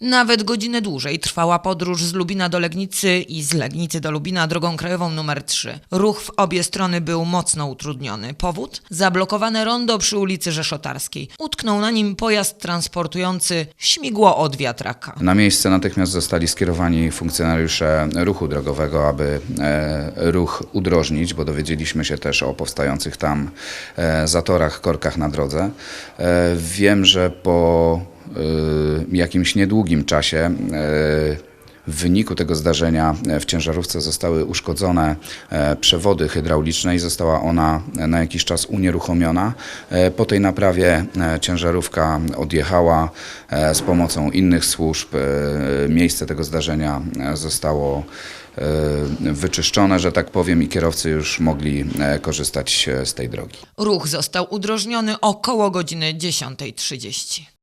Nawet godzinę dłużej trwała podróż z Lubina do Legnicy i z Legnicy do Lubina drogą krajową numer 3. Ruch w obie strony był mocno utrudniony. Powód? Zablokowane rondo przy ulicy Rzeszotarskiej. Utknął na nim pojazd transportujący śmigło od wiatraka. Na miejsce natychmiast zostali skierowani funkcjonariusze ruchu drogowego, aby e, ruch udrożnić, bo dowiedzieliśmy się też o powstających tam e, zatorach, korkach na drodze. E, wiem, że po jakimś niedługim czasie e, w wyniku tego zdarzenia e, w ciężarówce zostały uszkodzone e, przewody hydrauliczne i została ona na jakiś czas unieruchomiona. Po tej naprawie ciężarówka odjechała z pomocą innych służb. Miejsce tego zdarzenia zostało wyczyszczone, że tak powiem, i kierowcy już mogli korzystać z tej drogi. Ruch został udrożniony około godziny 10.30.